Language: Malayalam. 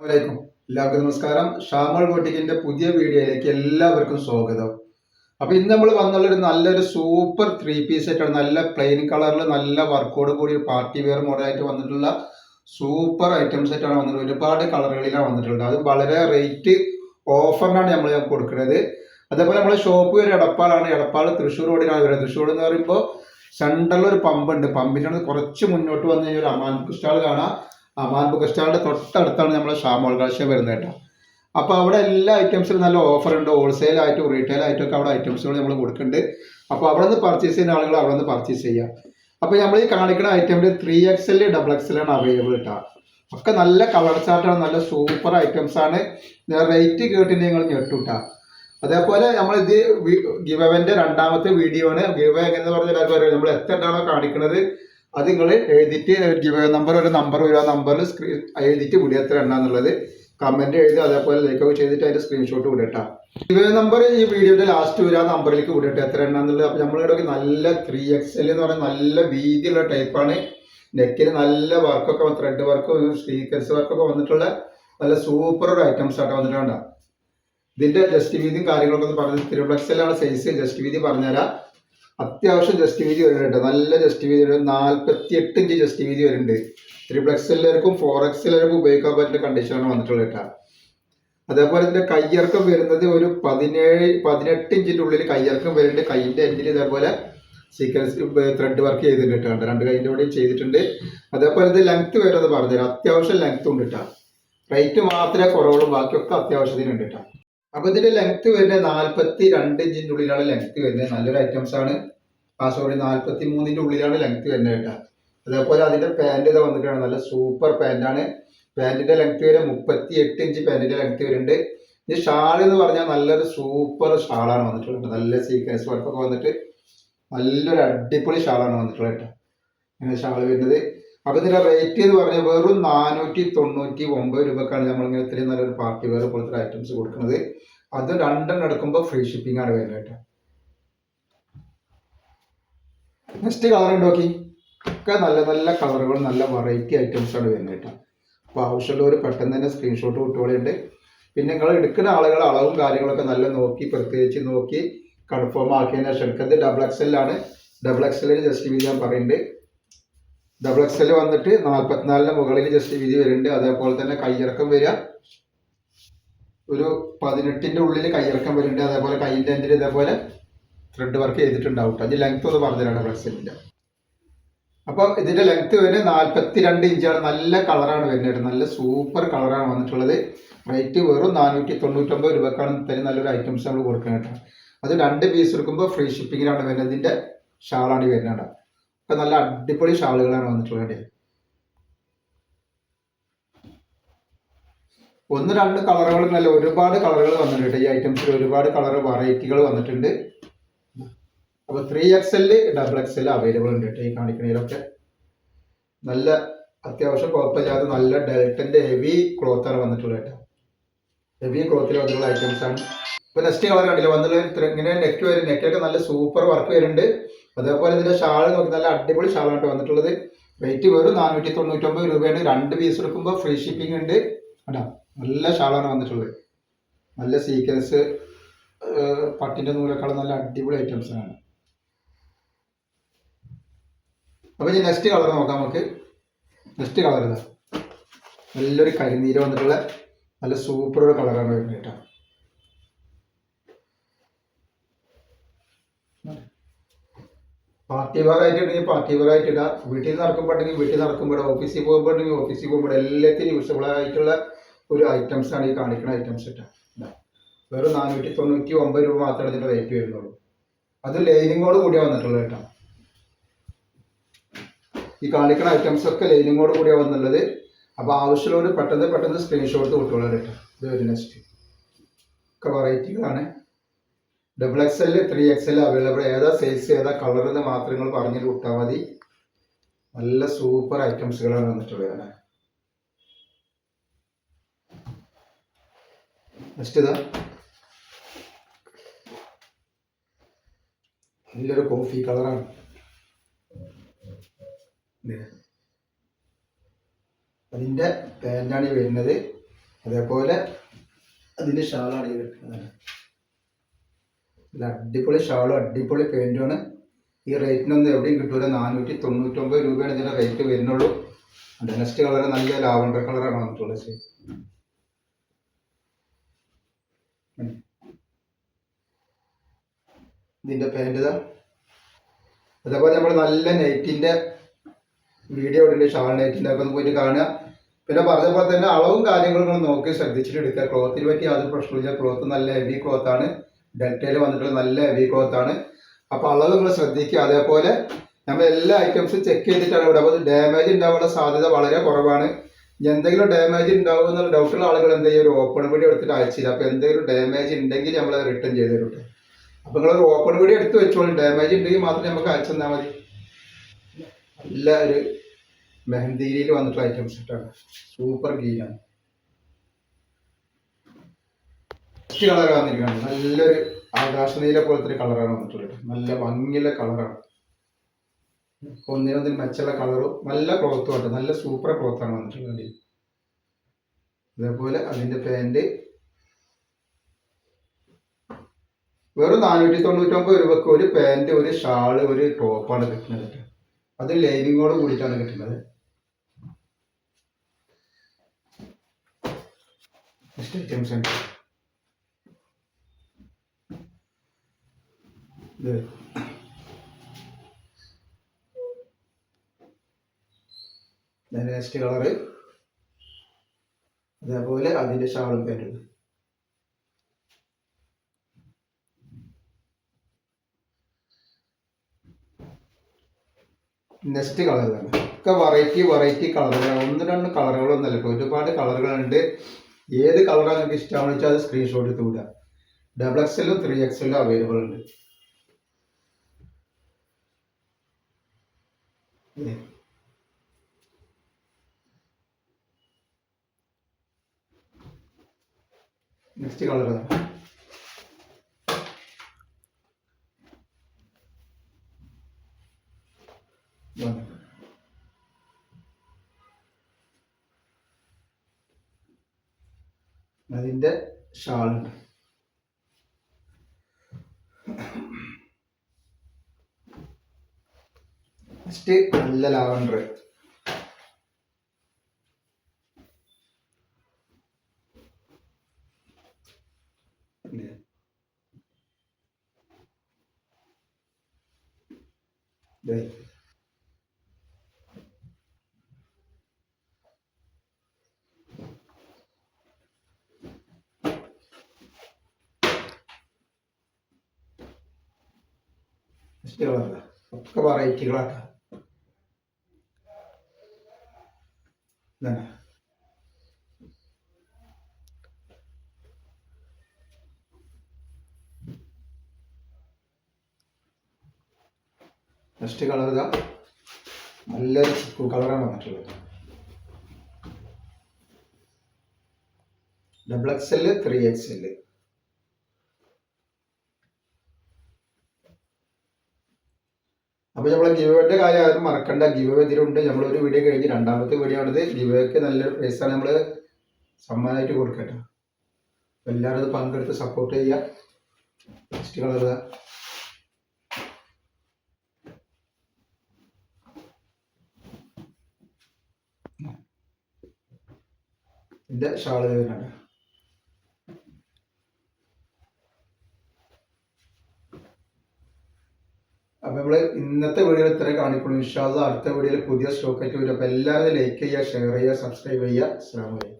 അസ്സലാമലൈക്കും എല്ലാവർക്കും നമസ്കാരം. ഷാമൾ ബോട്ടിക്കിന്റെ പുതിയ വീഡിയോയിലേക്ക് എല്ലാവർക്കും സ്വാഗതം. അപ്പൊ ഇന്ന് നമ്മൾ വന്നുള്ള ഒരു നല്ലൊരു സൂപ്പർ ത്രീ പീസ് ആയിട്ടാണ് നല്ല പ്ലെയിൻ കളറിൽ നല്ല വർക്കോട് കൂടി പാർട്ടി വെയർ മോഡലായിട്ട് വന്നിട്ടുള്ള സൂപ്പർ ഐറ്റം ആയിട്ടാണ് വന്നിട്ടുള്ളത്. ഒരുപാട് കളറുകളിലാണ് വന്നിട്ടുള്ളത്. അത് വളരെ റേറ്റ് ഓഫറിനാണ് നമ്മൾ കൊടുക്കുന്നത്. അതേപോലെ നമ്മുടെ ഷോപ്പ് ഒരു എടപ്പാളാണ്. എടപ്പാൾ തൃശ്ശൂർ റോഡിനാണ് വരുന്നത്. തൃശ്ശൂർ എന്ന് പറയുമ്പോൾ സെൻട്രലിൽ ഒരു പമ്പ് ഉണ്ട്. പമ്പിന്റെ കുറച്ച് മുന്നോട്ട് വന്നു കഴിഞ്ഞാൽ ഒരു അമാൻ സ്റ്റാൾ കാണാം. അമാൻ ബുക്ക് സ്റ്റാളിന്റെ തൊട്ടടുത്താണ് നമ്മളെ ഷാമോൾ കാഴ്ച വരുന്നത് കേട്ടോ. അപ്പോൾ അവിടെ എല്ലാ ഐറ്റംസിലും നല്ല ഓഫർ ഉണ്ട്. ഹോൾസെയിൽ ആയിട്ടും റീറ്റെയിൽ ആയിട്ടും ഒക്കെ അവിടെ ഐറ്റംസുകൾ നമ്മൾ കൊടുക്കുന്നുണ്ട്. അപ്പോൾ അവിടെ നിന്ന് പർച്ചേസ് ചെയ്യുന്ന ആളുകൾ അവിടെ നിന്ന് പർച്ചേസ് ചെയ്യാം. അപ്പോൾ നമ്മൾ ഈ കാണിക്കുന്ന ഐറ്റമിൽ three X L double X എല്ലാണ് available കേട്ടോ ഒക്കെ നല്ല കളർ ചാർട്ടാണ് നല്ല സൂപ്പർ ഐറ്റംസ് ആണ്. റേറ്റ് കേട്ടിട്ട് നിങ്ങൾ ഞെട്ടുട്ടാ അതേപോലെ നമ്മൾ ഇത് ഗിവവന്റെ രണ്ടാമത്തെ വീഡിയോ ആണ്. ഗിവ എങ്ങനെ പറഞ്ഞാൽ നമ്മൾ എത്ര എണ്ണാണോ കാണിക്കുന്നത് അത് നിങ്ങൾ എഴുതിയിട്ട് ഗിവ നമ്പർ ഒരു നമ്പർ വരും. ആ നമ്പറിൽ സ്ക്രീൻ എഴുതിയിട്ട് വിടുക എത്ര എണ്ണ എന്നുള്ളത് കമന്റ് എഴുതി അതേപോലെ ലൈക്ക് ഔട്ട് ചെയ്തിട്ട് അതിന്റെ സ്ക്രീൻഷോട്ട് വിടട്ടാ ഗിവ നമ്പർ ഈ വീഡിയോയുടെ ലാസ്റ്റ് വരും. ആ നമ്പറിലേക്ക് വിടട്ടെ എത്ര എണ്ണ എന്നുള്ളത്. അപ്പോൾ നമ്മളിവിടെ നല്ല ത്രീ എക്സ് എൽ എന്ന് പറയുന്ന നല്ല വീതിയുള്ള ടൈപ്പാണ് നെക്കിൽ നല്ല വർക്കൊക്കെ ത്രെഡ് വർക്ക് സ്പീക്കേഴ്സ് വർക്കൊക്കെ വന്നിട്ടുള്ള നല്ല സൂപ്പർ ഒരു ഐറ്റംസ് ആയിട്ട് വന്നിട്ടുണ്ട് ഇതിന്റെ ജസ്റ്റ് വീതിയും കാര്യങ്ങളൊക്കെ ഒന്ന് പറഞ്ഞ് ത്രിപ്ലക്സിലാണ് സൈസ് ജസ്റ്റ് വീതി പറഞ്ഞുതരാം. അത്യാവശ്യം ജസ്റ്റ് വീതി വരുന്നുണ്ട്. നല്ല ജസ്റ്റ് വീതി വരുന്നുണ്ട്. നാൽപ്പത്തി എട്ട് ഇഞ്ച് ജസ്റ്റ് വീതി വരുന്നുണ്ട്. ത്രിപ്ലക്സ് എല്ലാവർക്കും ഫോർ എക്സ് എല്ലാവർക്കും ഉപയോഗിക്കാൻ പറ്റുന്ന കണ്ടീഷനാണ് വന്നിട്ടുള്ളത് കേട്ടോ. അതേപോലെ ഇതിന്റെ കയ്യിറക്കം വരുന്നത് ഒരു പതിനേഴ് പതിനെട്ട് ഇഞ്ചിന്റെ ഉള്ളിൽ കയ്യിറക്കം വരുന്നുണ്ട്. കൈയിന്റെ എൻഡിൽ ഇതേപോലെ സീക്വൻസ് ത്രെഡ് വർക്ക് ചെയ്തിട്ടുണ്ട് കേട്ടോ. രണ്ട് കൈന്റെ കൂടെയും ചെയ്തിട്ടുണ്ട്. അതേപോലെ ഇത് ലെങ്ത് വരുന്നത് പറഞ്ഞുതരാം. അത്യാവശ്യം ലെങ്ത് ഉണ്ട് കേട്ടോ. റേറ്റ് മാത്രമേ കുറവുള്ളൂ. ബാക്കിയൊക്കെ അത്യാവശ്യത്തിനുണ്ട് കേട്ടോ. അപ്പൊ ഇതിന്റെ ലെങ്ത് വരുന്നത് നാല്പത്തി രണ്ട് ഇഞ്ചിന്റെ ഉള്ളിലാണ് ലെങ്ത് വരുന്നത്. നല്ലൊരു ഐറ്റംസ് ആണ്. ആ സോറി നാല്പത്തി മൂന്നിന്റെ ഉള്ളിലാണ് ലെങ്ത് വരുന്നത് കേട്ടോ. അതേപോലെ അതിന്റെ പാന്റ് ഇത് വന്നിട്ടാണ് നല്ല സൂപ്പർ പാന്റാണ് പാന്റിന്റെ ലെങ്ത് വരെ മുപ്പത്തി എട്ട് ഇഞ്ച് പാന്റിന്റെ ലെങ്ത് വരുന്നുണ്ട്. ഈ ഷാൾ എന്ന് പറഞ്ഞാൽ നല്ലൊരു സൂപ്പർ ഷാളാണ് വന്നിട്ടുള്ളത് നല്ല സീക്വൻസ് വർക്കൊക്കെ വന്നിട്ട് നല്ലൊരു അടിപൊളി ഷാളാണ് വന്നിട്ടുള്ളത് കേട്ടോ. ഇങ്ങനെ ഷാൾ വരുന്നത്. അപ്പൊ ഇതിന്റെ റേറ്റ് എന്ന് പറഞ്ഞാൽ വെറും നാനൂറ്റി തൊണ്ണൂറ്റി ഒമ്പത് രൂപക്കാണ് നമ്മളിങ്ങനെ ഇത്രയും നല്ലൊരു പാർട്ടി വെയർ പോലത്തെ ഐറ്റംസ് കൊടുക്കുന്നത്. അത് രണ്ടെണ്ണം എടുക്കുമ്പോൾ ഫ്രീ ഷിപ്പിംഗ് ആണ് വരുന്നത് കേട്ടോ. നെക്സ്റ്റ് കളർ ഉണ്ടോക്കി ഒക്കെ നല്ല നല്ല കളറുകൾ നല്ല വെറൈറ്റി ഐറ്റംസ് ആണ് വരുന്നത് കേട്ടോ. അപ്പോൾ ആവശ്യമുള്ളവർ പെട്ടെന്ന് തന്നെ സ്ക്രീൻഷോട്ട് കിട്ടുകയുണ്ട് പിന്നെ നിങ്ങൾ എടുക്കുന്ന ആളുകൾ അളവും കാര്യങ്ങളൊക്കെ നല്ല നോക്കി പ്രത്യേകിച്ച് നോക്കി കൺഫേം ആക്കിയതിന് ശേഷം. എടുക്കുന്നത് ഡബിൾ എക്സ് ആണ്. ഡബിൾ എക്സ് എല്ലിന് ജസ്റ്റ് വീതി ഞാൻ പറയുന്നുണ്ട് ഡബിൾ എക്സ് എൽ വന്നിട്ട് നാൽപ്പത്തിനാലിന് മുകളിൽ ജസ്റ്റ് വീതി വരുന്നുണ്ട്. അതേപോലെ തന്നെ കയ്യിറക്കം വരിക. ഒരു പതിനെട്ടിന്റെ ഉള്ളിൽ കയ്യിറക്കം വരുന്നുണ്ട്. അതേപോലെ കൈയിന്റെ എൻഡിൽ ഇതേപോലെ ത്രെഡ് വർക്ക് ചെയ്തിട്ടുണ്ടാവും അതിന്റെ ലെങ്ത് ഒന്ന് പറഞ്ഞുതരാണ് ഡബിൾ അപ്പോൾ ഇതിന്റെ ലെങ്ത് വരുന്നത് നാൽപ്പത്തി രണ്ട് ഇഞ്ചാണ് നല്ല കളറാണ് വരുന്നത് നല്ല സൂപ്പർ കളറാണ് വന്നിട്ടുള്ളത്. റേറ്റ് വെറും നാനൂറ്റി തൊണ്ണൂറ്റൊമ്പത് രൂപക്കാണ് തന്നെ നല്ലൊരു ഐറ്റംസ് നമ്മൾ കൊടുക്കുന്നത് അത് രണ്ട് പീസ് എടുക്കുമ്പോൾ ഫ്രീ ഷിപ്പിങ്ങിലാണ് വരുന്നത്. ഇതിന്റെ ഷാളാണ് വരുന്നത് കേട്ടോ. നല്ല അടിപൊളി ഷാളുകളാണ് വന്നിട്ടുള്ളത് ഒന്ന് രണ്ട് കളറുകൾ നല്ല ഒരുപാട് കളറുകൾ വന്നിട്ടുണ്ട്. ഈ ഐറ്റംസിൽ ഒരുപാട് കളർ വെറൈറ്റികൾ വന്നിട്ടുണ്ട്. അപ്പൊ three X L double X L available ഉണ്ട് കേട്ടോ ഈ കാണിക്കണതിലൊക്കെ നല്ല അത്യാവശ്യം കുഴപ്പമില്ലാത്ത നല്ല ഡെൽറ്റന്റെ ഹെവി ക്ലോത്ത് ആണ് വന്നിട്ടുള്ളത് കേട്ടോ. ഹെവി ക്ലോത്തിൽ വന്നിട്ടുള്ള ഐറ്റംസ് ആണ്. ഇപ്പൊ നെക്സ്റ്റ് കളർ കണ്ടില്ല? വന്നിട്ടുള്ള ഇങ്ങനെ നെക്ക് വരും. നെക്കൊക്കെ നല്ല സൂപ്പർ വർക്ക് വരുന്നുണ്ട്. അതേപോലെ ഇതിന്റെ ഷാൾ നോക്കി നല്ല അടിപൊളി ഷാളാണ് വന്നിട്ടുള്ളത്. റേറ്റ് വെറും നാനൂറ്റി തൊണ്ണൂറ്റൊമ്പത് രൂപയാണ്. രണ്ട് പീസ് എടുക്കുമ്പോൾ ഫ്രീ ഷിപ്പിംഗ് ഉണ്ട്. കേട്ടോ നല്ല ഷാളാണ് വന്നിട്ടുള്ളത്. നല്ല സീക്വൻസ് പട്ടിന്റെ നൂലേക്കാളും നല്ല അടിപൊളി ഐറ്റംസ് ആണ്. അപ്പൊ ഇനി നെക്സ്റ്റ് കളർ നോക്കാം നമുക്ക്. നെക്സ്റ്റ് കളർ ഇതാ. നല്ലൊരു കരിനീര് വന്നിട്ടുള്ള നല്ല സൂപ്പർ ഒരു കളറാണ് വരുന്നത് കേട്ടോ. പാർട്ടി വെയർ ആയിട്ട് ഇടുന്നെങ്കിൽ പാർട്ടി വെയർ ആയിട്ട് ഇടാം. വീട്ടിൽ നടക്കുമ്പോഴെങ്കിൽ വീട്ടിൽ നടക്കുമ്പോൾ ഓഫീസിൽ പോകുമ്പോഴെങ്കിൽ ഓഫീസിൽ പോകുമ്പോൾ എല്ലാത്തിനും യൂസബിൾ ആയിട്ടുള്ള ഒരു ഐറ്റംസ് ആണ് ഈ കാണിക്കുന്ന ഐറ്റംസ് ഇട്ടാ. വെറും നാനൂറ്റി തൊണ്ണൂറ്റി ഒമ്പത് രൂപ മാത്രമേ ഇതിന്റെ റേറ്റ് വരുന്നുള്ളൂ. അത് ലൈനിങ്ങോട് കൂടിയാ വന്നിട്ടുള്ളത് കേട്ടോ. ഈ കാണിക്കുന്ന ഐറ്റംസ് ഒക്കെ ലൈനിങ്ങോട് കൂടിയാ വന്നുള്ളത് അപ്പൊ ആവശ്യമുള്ളവർ പെട്ടെന്ന് പെട്ടെന്ന് സ്ക്രീൻഷോട്ട് വിട്ടോളൂ കേട്ടോ. ഇത് ഒരു നെക്സ്റ്റ് ഒക്കെ വെറൈറ്റികളാണ് double X L three X L available ഏതാ സൈസ് ഏതാ കളർ എന്ന് മാത്രം നിങ്ങൾ പറഞ്ഞിട്ട് വിട്ടാൽ മതി. നല്ല സൂപ്പർ ഐറ്റംസുകളാണ് വന്നിട്ടുള്ളത്. നെക്സ്റ്റ് ഇതാ. നല്ലൊരു കോഫി കളറാണ് അതിന്റെ പാന്റാണ് ഈ വരുന്നത്. അതേപോലെ അതിന്റെ ഷാളാണ് ഈ വരുന്നത്. അടിപൊളി ഷാളും അടിപൊളി പെയിന്റുമാണ് ഈ റേറ്റിനൊന്നും എവിടെയും കിട്ടൂല. നാനൂറ്റി തൊണ്ണൂറ്റൊമ്പത് രൂപയാണ് ഇതിന്റെ റേറ്റ് വരുന്നുള്ളൂ. നെക്സ്റ്റ് കളർ നല്ല ലാവണ്ടർ കളറാണ് വന്നിട്ടുള്ളത്. ഇതിന്റെ പാന്റ് ഇതാ. അതേപോലെ നമ്മൾ നല്ല നെറ്റിന്റെ വീഡിയോ ഉണ്ട് ഷാൾ നെറ്റിന്റെ ഒന്ന് പോയിട്ട് കാണുക. പിന്നെ പറഞ്ഞ പോലെ തന്നെ അളവും കാര്യങ്ങളും നിങ്ങൾ നോക്കി ശ്രദ്ധിച്ചിട്ട് എടുക്കുക. ക്ലോത്തിന് പറ്റി യാതൊരു പ്രശ്നമില്ല ക്ലോത്ത് നല്ല ഹെവി ക്ലോത്ത് ആണ്. ഡെൽറ്റയിൽ വന്നിട്ടുള്ള നല്ല ഹെവി ക്ലോത്ത് ആണ്. അപ്പോൾ അളവ് നിങ്ങൾ ശ്രദ്ധിക്കുക. അതേപോലെ നമ്മൾ എല്ലാ ഐറ്റംസും ചെക്ക് ചെയ്തിട്ടാണ് ഇവിടെ. അപ്പോൾ ഡാമേജ് ഉണ്ടാവാനുള്ള സാധ്യത വളരെ കുറവാണ്. എന്തെങ്കിലും ഡാമേജ് ഉണ്ടാവും എന്നുള്ള ഡൗട്ടുള്ള ആളുകൾ എന്ത് ചെയ്യും ഒരു ഓപ്പൺ വീഡിയോ എടുത്തിട്ട് അയച്ചില്ല. അപ്പോൾ എന്തെങ്കിലും ഡാമേജ് ഉണ്ടെങ്കിൽ നമ്മൾ റിട്ടേൺ ചെയ്ത് അപ്പോൾ നിങ്ങളൊരു ഓപ്പൺ കൂടി എടുത്തു വെച്ചോളൂ. ഡാമേജ് ഉണ്ടെങ്കിൽ മാത്രമേ നമുക്ക് അയച്ചു തന്നാൽ മതി. നല്ല ഒരു മെഹന്തിയിൽ വന്നിട്ടുള്ള ഐറ്റംസ് ഇട്ടാണ്. സൂപ്പർ ഗീനാണ് ഫസ്റ്റ് കളർ വന്നിരിക്കുകയാണ് നല്ലൊരു ആകാശനീല പോലത്തെ ഒരു കളറാണ് വന്നിട്ടുള്ളത്. നല്ല ഭംഗിയുള്ള കളറാണ് ഒന്നിനൊന്നിന് മെച്ചുള്ള കളറും നല്ല ക്ലോത്തും ഉണ്ട് നല്ല സൂപ്പർ ക്ലോത്താണ് വന്നിട്ടുള്ളത്. അതേപോലെ അതിന്റെ പാന്റ് വെറും നാനൂറ്റി തൊണ്ണൂറ്റൊമ്പത് രൂപക്ക് ഒരു പാന്റ് ഒരു ഷാൾ ഒരു ടോപ്പാണ് കിട്ടുന്നത് അത് ലൈനിങ്ങോട് കൂടിയിട്ടാണ് കിട്ടുന്നത്. നെക്സ്റ്റ് കളറ് അതേപോലെ അതിന്റെ ഷാളും പാന്റും നെക്സ്റ്റ് തന്നെ ഒക്കെ വെറൈറ്റി വെറൈറ്റി കളറുകളാണ് ഒന്ന് രണ്ട് കളറുകളൊന്നും അല്ല ഒരുപാട് കളറുകളുണ്ട് ഏത് കളറാണ് നിങ്ങൾക്ക് ഇഷ്ടമാണെന്ന് വെച്ചാൽ അത് സ്ക്രീൻഷോട്ട് എടുത്ത് വിടുക ഡബിൾ എക്സലും ത്രീ എക്സലും അവൈലബിൾ ഉണ്ട്. നെക്സ്റ്റ് കളർ തന്നെ ഇതാണ്. അതിന്റെ ഷാളുണ്ട് നെക്സ്റ്റ് നല്ല ലാവണ്ടർ. ദേ ഒക്കെ വെറൈറ്റികളാക്കാം ഇതാണ് നെക്സ്റ്റ് കളർ ഇതാ. നല്ലൊരു ചിക്കു കളറാണ് വന്നിട്ടുള്ളത്. Double X L three X L അപ്പോൾ നമ്മൾ ഗിവേയുടെ കാര്യം ആരും മറക്കണ്ട. ഗിവ് ഇതിലുണ്ട്. നമ്മളൊരു വീഡിയോ കഴിഞ്ഞ് രണ്ടാമത്തെ വീഡിയോ ആണിത്. ഗിവേക്ക് നല്ലൊരു പ്രൈസാണ് നമ്മൾ സമ്മാനമായിട്ട് കൊടുക്കട്ടെ. എല്ലാവരും ഇത് പങ്കെടുത്ത് സപ്പോർട്ട് ചെയ്യുക. നെക്സ്റ്റ് കളർ ഇതിന്റെ ഷാൾ അപ്പോൾ നമ്മൾ ഇന്നത്തെ വീഡിയോയിൽ ഇത്ര കാണിക്കുള്ളൂ. ഇൻഷാല്ല അടുത്ത വീഡിയോയിൽ പുതിയ സ്റ്റോക്കായിട്ട് വരും. അപ്പോൾ എല്ലാവരും ലൈക്ക് ചെയ്യുക ഷെയർ ചെയ്യുക സബ്സ്ക്രൈബ് ചെയ്യുക. അസ്സാം വലൈക്കും